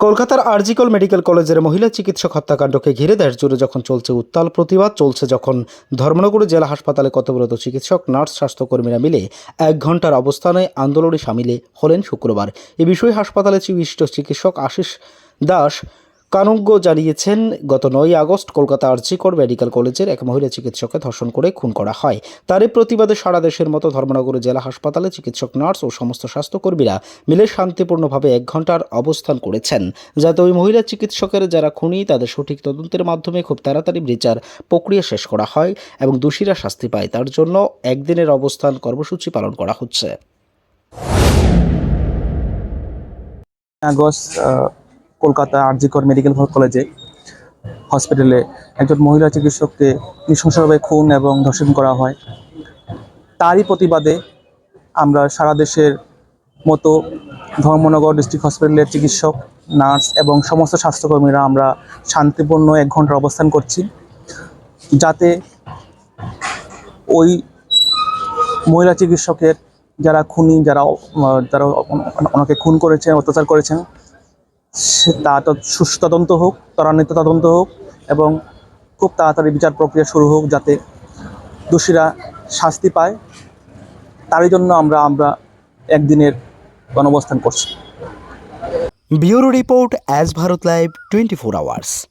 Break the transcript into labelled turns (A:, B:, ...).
A: কলকাতার আরজিকল মেডিকেল কলেজের মহিলা চিকিৎসক হত্যাকাণ্ডকে ঘিরে দেশ জুড়ে যখন চলছে উত্তাল প্রতিবাদ, চলছে যখন ধর্মনগর জেলা হাসপাতালে কর্তব্যরত চিকিৎসক, নার্স, স্বাস্থ্যকর্মীরা মিলে এক ঘণ্টার অবস্থানে আন্দোলনে সামিলে হলেন শুক্রবার। এ বিষয়ে হাসপাতালে চিকিৎসক আশিস দাস কানুজ্ঞ জানিয়েছেন, গত নয় আগস্ট কলকাতা আরজিকর মেডিকেল কলেজের এক মহিলা চিকিৎসককে ধর্ষণ করে খুন করা হয়। তারই প্রতিবাদে সারা দেশের মতো ধর্মনগর জেলা হাসপাতালে চিকিৎসক, নার্স ও সমস্ত স্বাস্থ্যকর্মীরা মিলে শান্তিপূর্ণভাবে এক ঘণ্টার অবস্থান করেছেন। যাতে ওই মহিলা চিকিৎসকের যারা খুনি, তাদের সঠিক তদন্তের মাধ্যমে খুব তাড়াতাড়ি বিচার প্রক্রিয়া শেষ করা হয় এবং দোষীরা শাস্তি পায়। তার জন্য একদিনের অবস্থান কর্মসূচি পালন করা হচ্ছে।
B: আগস্ট কলকাতা আরজিকর মেডিকেল কলেজে হসপিটালে একজন মহিলা চিকিৎসককে নৃশংসভাবে খুন এবং ধর্ষণ করা হয়। তারই প্রতিবাদে আমরা সারা দেশের মতো ধর্মনগর ডিস্ট্রিক্ট হসপিটালের চিকিৎসক, নার্স এবং সমস্ত স্বাস্থ্যকর্মীরা আমরা শান্তিপূর্ণ এক ঘণ্টার অবস্থান করছি যাতে ওই মহিলা চিকিৎসকের যারা খুনি, যারা যারা ওনাকে খুন করেছেন, অত্যাচার করেছেন তো- সুষ্ঠু তদন্ত হোক, ত্বরান্বিত তদন্ত হোক এবং খুব তাড়াতাড়ি বিচার প্রক্রিয়া শুরু হোক যাতে দোষীরা শাস্তি পায়। তারই জন্য আমরা আমরা একদিনের গণঅবস্থান করছি।
A: Bureau report as Bharat live twenty four hours.